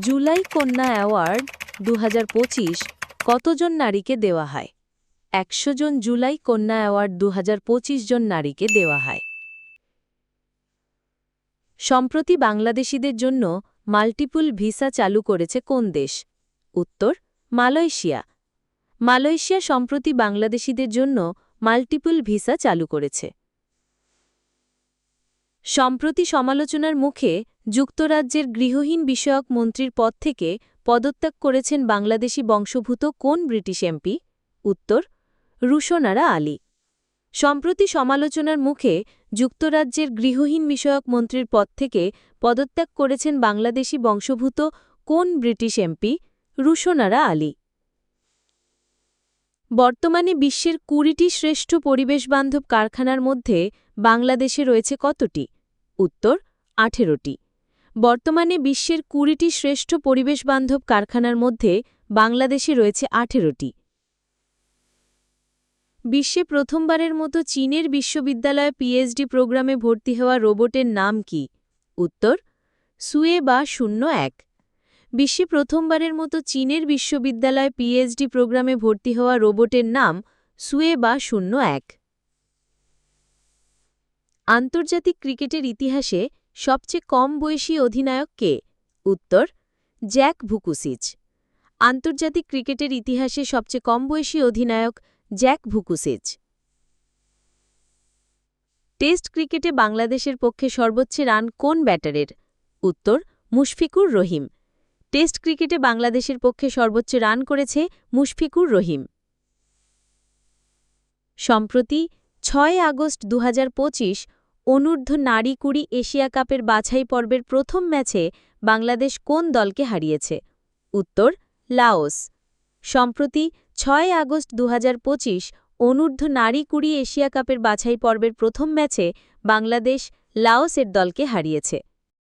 জুলাই কন্যা অ্যাওয়ার্ড দু হাজার পঁচিশ কতজন নারীকে দেওয়া হয়? একশো জন জুলাই কন্যা অ্যাওয়ার্ড দু হাজার পঁচিশ জন নারীকে দেওয়া হয়। সম্প্রতি বাংলাদেশিদের জন্য মাল্টিপুল ভিসা চালু করেছে কোন দেশ? উত্তর, মালয়েশিয়া। মালয়েশিয়া সম্প্রতি বাংলাদেশিদের জন্য মাল্টিপুল ভিসা চালু করেছে। সম্প্রতি সমালোচনার মুখে যুক্তরাজ্যের গৃহহীন বিষয়ক মন্ত্রীর পদ থেকে পদত্যাগ করেছেন বাংলাদেশি বংশভূত কোন ব্রিটিশ এমপি? উত্তর, রুশনারা আলী। সম্প্রতি সমালোচনার মুখে যুক্তরাজ্যের গৃহহীন বিষয়ক মন্ত্রীর পদ থেকে পদত্যাগ করেছেন বাংলাদেশি বংশভূত কোন ব্রিটিশ এমপি? রুশনারা আলী। বর্তমানে বিশ্বের কুড়িটি শ্রেষ্ঠ পরিবেশবান্ধব কারখানার মধ্যে বাংলাদেশে রয়েছে কতটি? উত্তর, আঠেরোটি। বর্তমানে বিশ্বের কুড়িটি শ্রেষ্ঠ পরিবেশবান্ধব কারখানার মধ্যে বাংলাদেশে রয়েছে আঠেরোটি। বিশ্বে প্রথমবারের মতো চীনের বিশ্ববিদ্যালয়ে পিএইচডি প্রোগ্রামে ভর্তি হওয়া রোবটের নাম কি? উত্তর, সুয়ে বা শূন্য এক। বিশ্বে প্রথমবারের মতো চীনের বিশ্ববিদ্যালয়ে পিএইচডি প্রোগ্রামে ভর্তি হওয়া রোবটের নাম সুয়ে বা শূন্য এক। আন্তর্জাতিক ক্রিকেটের ইতিহাসে সবচেয়ে কম বয়সী অধিনায়ক কে? উত্তর, জ্যাক ভুকুসিচ। আন্তর্জাতিক ক্রিকেটের ইতিহাসে সবচেয়ে কম বয়সী অধিনায়ক জ্যাক ভুকুসিচ। টেস্ট ক্রিকেটে বাংলাদেশের পক্ষে সর্বোচ্চ রান কোন ব্যাটারের? উত্তর, মুশফিকুর রহিম। টেস্ট ক্রিকেটে বাংলাদেশের পক্ষে সর্বোচ্চ রান করেছে মুশফিকুর রহিম। সম্প্রতি ছয় আগস্ট দু হাজার পঁচিশ, অনূর্ধ্ব নারী কুড়ি এশিয়া কাপের বাছাই পর্বের প্রথম ম্যাচে বাংলাদেশ কোন দলকে হারিয়েছে? উত্তর, লাওস। সম্প্রতি ছয় আগস্ট দুহাজার পঁচিশ, অনূর্ধ্ব নারী কুড়ি এশিয়া কাপের বাছাই পর্বের প্রথম ম্যাচে বাংলাদেশ লাওসের দলকে হারিয়েছে।